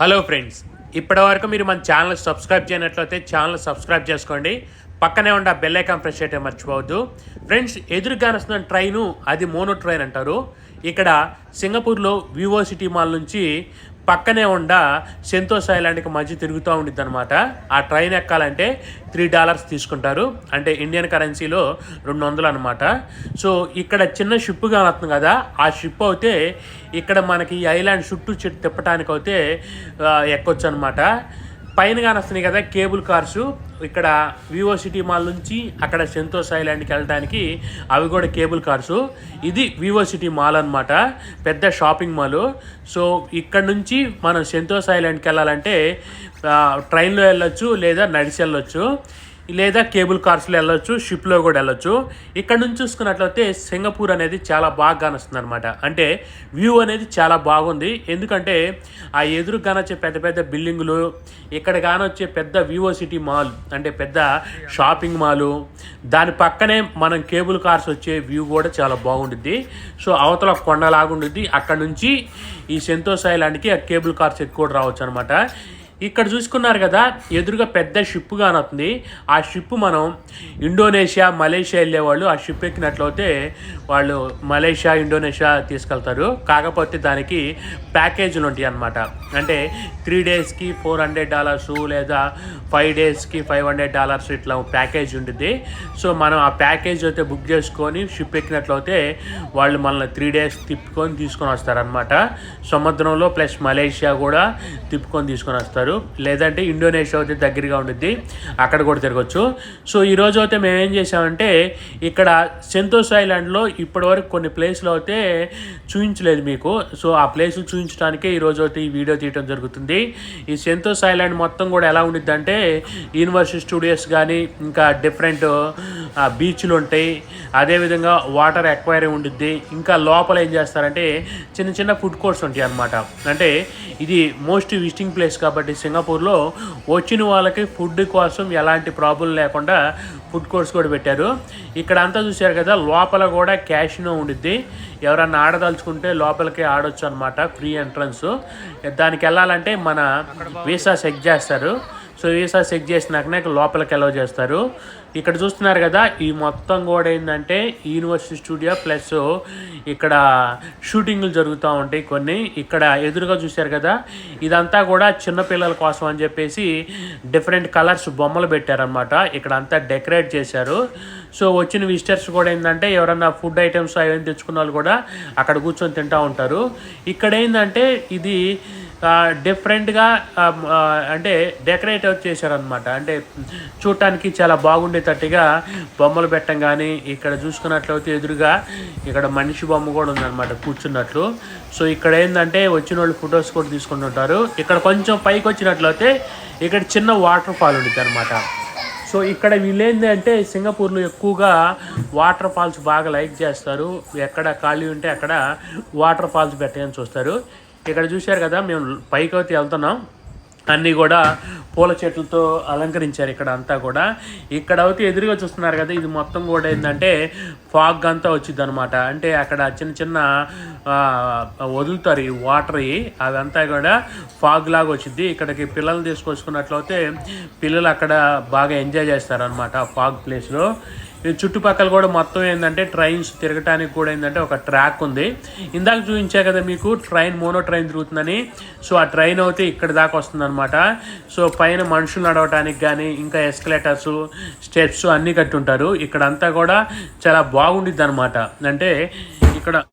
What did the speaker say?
Hello friends ఇప్పటివరకు మీరు మన ఛానల్ సబ్స్క్రైబ్ చేయనట్లయితే ఛానల్ సబ్స్క్రైబ్ చేసుకోండి. పక్కనే ఉండే బెల్ ఐకాన్ ప్రెస్ చేయటం మర్చిపోవద్దు. ఫ్రెండ్స్ ఎదురుగా వస్తున్న ట్రైను అది మోనో ట్రైన్ అంటారు. ఇక్కడ సింగపూర్లో వివో సిటీ మాల్ నుంచి పక్కనే ఉండ సెంతోస్ ఐలాండ్కి మధ్య తిరుగుతూ ఉండిద్ది అనమాట ఆ ట్రైన్ ఎక్కాలంటే త్రీ డాలర్స్ తీసుకుంటారు. అంటే ఇండియన్ కరెన్సీలో రెండు వందలు అనమాట సో ఇక్కడ చిన్న షిప్ కానొస్తుంది కదా ఆ షిప్ అయితే ఇక్కడ మనకి ఈ ఐలాండ్ చుట్టూ తిప్పటానికి అయితే ఎక్కొచ్చు అనమాట పైన కానీ వస్తున్నాయి కదా కేబుల్ కార్స్. ఇక్కడ వివో సిటీ మాల్ నుంచి అక్కడ సెంతోస్ ఐలాండ్కి వెళ్ళడానికి అవి కూడా కేబుల్ కార్స్. ఇది వివో సిటీ మాల్ అనమాట పెద్ద షాపింగ్ మాల్. సో ఇక్కడ నుంచి మనం సెంతోస్ ఐలాండ్కి వెళ్ళాలంటే ట్రైన్లో వెళ్ళొచ్చు లేదా నడిచి వెళ్ళొచ్చు. లేదా కేబుల్ కార్స్లో వెళ్ళొచ్చు షిప్లో కూడా వెళ్ళొచ్చు. ఇక్కడ నుంచి చూసుకున్నట్లయితే సింగపూర్ అనేది చాలా బాగా కానొస్తుంది అనమాట అంటే వ్యూ అనేది చాలా బాగుంది. ఎందుకంటే ఆ ఎదురు కానొచ్చే పెద్ద పెద్ద బిల్డింగులు ఇక్కడ కానొచ్చే పెద్ద వివో సిటీ మాల్ అంటే పెద్ద షాపింగ్ మాలు దాని పక్కనే మనం కేబుల్ కార్స్ వచ్చే వ్యూ కూడా చాలా బాగుంటుంది సో అవతల కొండలాగుంటుంది అక్కడ నుంచి ఈ సెంతోస్ ఐలాండ్కి ఆ కేబుల్ కార్స్ ఎక్కువ రావచ్చు అనమాట ఇక్కడ చూసుకున్నారు కదా ఎదురుగా పెద్ద షిప్ కానొస్తుంది. ఆ షిప్ మనం ఇండోనేషియా మలేషియా వెళ్ళేవాళ్ళు ఆ షిప్ ఎక్కినట్లయితే వాళ్ళు మలేషియా ఇండోనేషియా తీసుకెళ్తారు. కాకపోతే దానికి ప్యాకేజీలు ఉంటాయి అన్నమాట. అంటే త్రీ డేస్కి ఫోర్ హండ్రెడ్ డాలర్స్ లేదా ఫైవ్ డేస్కి ఫైవ్ హండ్రెడ్ డాలర్స్ ఇట్లా ప్యాకేజ్ ఉంటుంది సో మనం ఆ ప్యాకేజ్ అయితే బుక్ చేసుకొని షిప్ ఎక్కినట్లయితే వాళ్ళు మనల్ని త్రీ డేస్ తిప్పుకొని తీసుకొని వస్తారనమాట సముద్రంలో ప్లస్ మలేషియా కూడా తిప్పుకొని తీసుకొని వస్తారు. లేదంటే ఇండోనేషియా అయితే దగ్గరగా ఉండిద్ది. అక్కడ కూడా తిరగచ్చు. సో ఈరోజు అయితే మేము ఏం చేసామంటే ఇక్కడ సెంతోస్ ఐలాండ్లో ఇప్పటివరకు కొన్ని ప్లేస్లు అయితే చూపించలేదు మీకు. సో ఆ ప్లేసులు చూపించడానికే ఈరోజు అయితే ఈ వీడియో తీయడం జరుగుతుంది. ఈ సెంతోస్ ఐలాండ్ మొత్తం కూడా ఎలా ఉండిద్ది అంటే యూనివర్సిటీ స్టూడియోస్ కానీ ఇంకా డిఫరెంట్ బీచ్లు ఉంటాయి. అదేవిధంగా వాటర్ ఎక్వైరీ ఉండిద్ది. ఇంకా లోపల ఏం చేస్తారంటే చిన్న చిన్న ఫుడ్ కోర్ట్స్ ఉంటాయి అన్నమాట. అంటే ఇది మోస్ట్ విజిటింగ్ ప్లేస్ కాబట్టి సింగపూర్లో వచ్చిన వాళ్ళకి ఫుడ్ కోసం ఎలాంటి ప్రాబ్లం లేకుండా ఫుడ్ కోర్ట్స్ కూడా పెట్టారు. ఇక్కడ అంతా చూశారు కదా లోపల కూడా క్యాషినో ఉండిద్ది. ఎవరన్నా ఆడదలుచుకుంటే లోపలికి ఆడొచ్చు అనమాట ఫ్రీ ఎంట్రన్స్. దానికి వెళ్ళాలంటే మన వీసా చెక్ చేస్తారు. సో వీసా చెక్ చేసినాకనే లోపలికి అలౌ చేస్తారు. ఇక్కడ చూస్తున్నారు కదా ఈ మొత్తం కూడా ఏంటంటే యూనివర్సిటీ స్టూడియో ప్లస్ ఇక్కడ షూటింగ్లు జరుగుతూ ఉంటాయి కొన్ని. ఇక్కడ ఎదురుగా చూశారు కదా ఇదంతా కూడా చిన్నపిల్లల కోసం అని చెప్పేసి డిఫరెంట్ కలర్స్ బొమ్మలు పెట్టారనమాట ఇక్కడ అంతా డెకరేట్ చేశారు. సో వచ్చిన విజిటర్స్ కూడా ఏంటంటే ఎవరన్నా ఫుడ్ ఐటమ్స్ అవన్నీ తెచ్చుకున్న వాళ్ళు కూడా అక్కడ కూర్చొని తింటూ ఉంటారు. ఇక్కడ ఏంటంటే ఇది డిఫరెంట్గా అంటే డెకరేట్ చేశారనమాట అంటే చూడటానికి చాలా బాగుండేటట్టుగా బొమ్మలు పెట్టడం కానీ ఇక్కడ చూసుకున్నట్లయితే ఎదురుగా ఇక్కడ మనిషి బొమ్మ కూడా ఉందన్నమాట కూర్చున్నట్లు. సో ఇక్కడ ఏంటంటే వచ్చిన వాళ్ళు ఫొటోస్ కూడా తీసుకుంటుంటారు ఇక్కడ కొంచెం పైకి వచ్చినట్లయితే ఇక్కడ చిన్న వాటర్ ఫాల్ ఉంటుంది అనమాట సో ఇక్కడ వీళ్ళు ఏంటంటే సింగపూర్లో ఎక్కువగా వాటర్ ఫాల్స్ బాగా లైక్ చేస్తారు. ఎక్కడ ఖాళీ ఉంటే అక్కడ వాటర్ ఫాల్స్ పెట్టని చూస్తారు. ఇక్కడ చూశారు కదా మేము పైకి అయితే వెళ్తున్నాం. అన్నీ కూడా పూల చెట్లతో అలంకరించారు ఇక్కడ అంతా కూడా. ఇక్కడ అయితే ఎదురుగా చూస్తున్నారు కదా ఇది మొత్తం కూడా ఏంటంటే ఫాగ్ అంతా వచ్చింది అనమాట అంటే అక్కడ చిన్న చిన్న వదులుతారు ఈ వాటర్ అదంతా కూడా ఫాగ్ లాగా వచ్చింది. ఇక్కడికి పిల్లల్ని తీసుకొచ్చుకున్నట్లయితే పిల్లలు అక్కడ బాగా ఎంజాయ్ చేస్తారనమాట ఫాగ్ ప్లేస్లో. చుట్టుపక్కల కూడా మొత్తం ఏంటంటే ట్రైన్స్ తిరగటానికి కూడా ఏంటంటే ఒక ట్రాక్ ఉంది. ఇందాక చూపించా కదా మీకు ట్రైన్ మోనో ట్రైన్ తిరుగుతుందని. సో ఆ ట్రైన్ అయితే ఇక్కడ దాకా వస్తుందన్నమాట. సో పైన మనుషులు నడవటానికి కానీ ఇంకా ఎస్కలేటర్స్ స్టెప్స్ అన్నీ కట్టుంటారు ఇక్కడ అంతా కూడా చాలా బాగుండిద్ది అనమాట అంటే ఇక్కడ